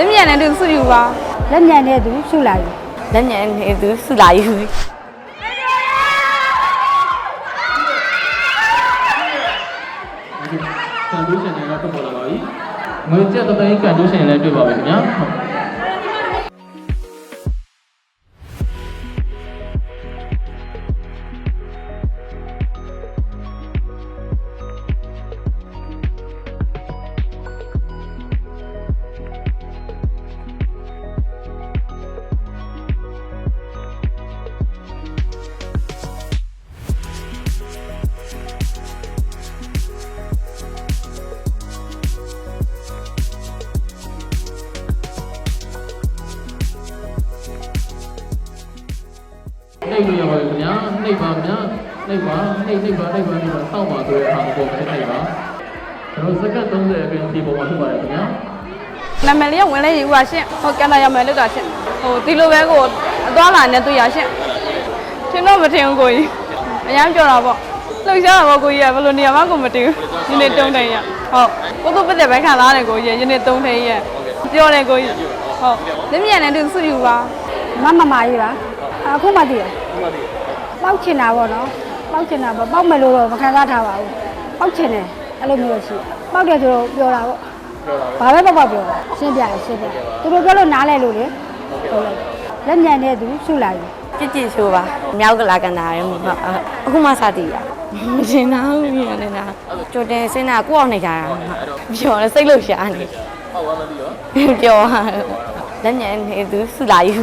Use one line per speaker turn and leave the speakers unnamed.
လက်မြန်နဲ့သူစုယူပါ
လက်ညံတဲ့သူရှုလာယူ
လက်မြန်နဲ့သူစုလာယူ
ကန်ဒိုးရှင်တွေကထွက်ပေါ်လာပါပြီငွေကျပ်တစ်သိန်းကန်ဒိုးရှင်လည်းတွေ့ပါပြီခင်ဗျာ နှိပ်လို့ရပါတယ်ခင်ဗျာနှိပ်ပါဗျာနှိပ်ပါနှိပ်နှိပ်ပါနှိပ်ပါနှိပ်ပါစောက်ပါဆိုတဲ့အခါကိုပုံနဲ့နှိပ်ပါကျွန်တော်စက္ကန့်30အတွင်းဒီပုံမှာဖြစ်ပါတယ်ခင်ဗျာ
နာမည်လေးကဝင်လဲယူပါရှင်ဟိုကင်မရာမယ်လို့တာရှင်ဟိုဒီလိုပဲကိုအသွားလာနဲ့တွေ့ရရှင်ထင်တော့မထင်ဘူးကိုကြီးအများပြောတာပေါ့လှုပ်ရှားတာပေါ့ကိုကြီးကဘယ်လိုနေရာမှကိုမတင်ဘူးယနေ့တုံးထိုင်ရဟုတ်ကိုကိုပတ်သက်ပဲခံလာတယ်ကိုကြီးယနေ့တုံးထိုင်ရပြောတယ်ကိုကြီးဟုတ်လက်မြန်နဲ့သူစုယူပါ
မမမကြီးပါ အခုမှတည်ရပေါက်ချင်တာပေါ့နော်ပေါက်ချင်တာပေါ့ပေါက်မယ်လို့တော့မခံစားထားပါဘူးပေါက်ချင်တယ်အဲ့လိုမျိုးလို့ရှိတယ်ပေါက်တယ်ဆိုတော့ပြောတာပေါ့ဘာပဲပေါက်ပေါက်ပြောရှင်းပြတယ်ရှင်းပြသူတို့ပြောလို့နားလဲလို့လေဟုတ်လိုက်လက်ညံတဲ့သူရှုလာယူ
ကြည့်ကြည့်ရှိုးပါမြောက်ကလာကန်တာရဟုတ်အခုမှစတည်ရမရှင်းတော့ဘူးမြန်နေတာကြိုတင်စင်းတာကိုအောင်နေကြတာပြောတယ်စိတ်လို့ရှာနေ
ဟောက်သွားမပြီးတော့
ပြောလက်ညံနေသူစုလာယူ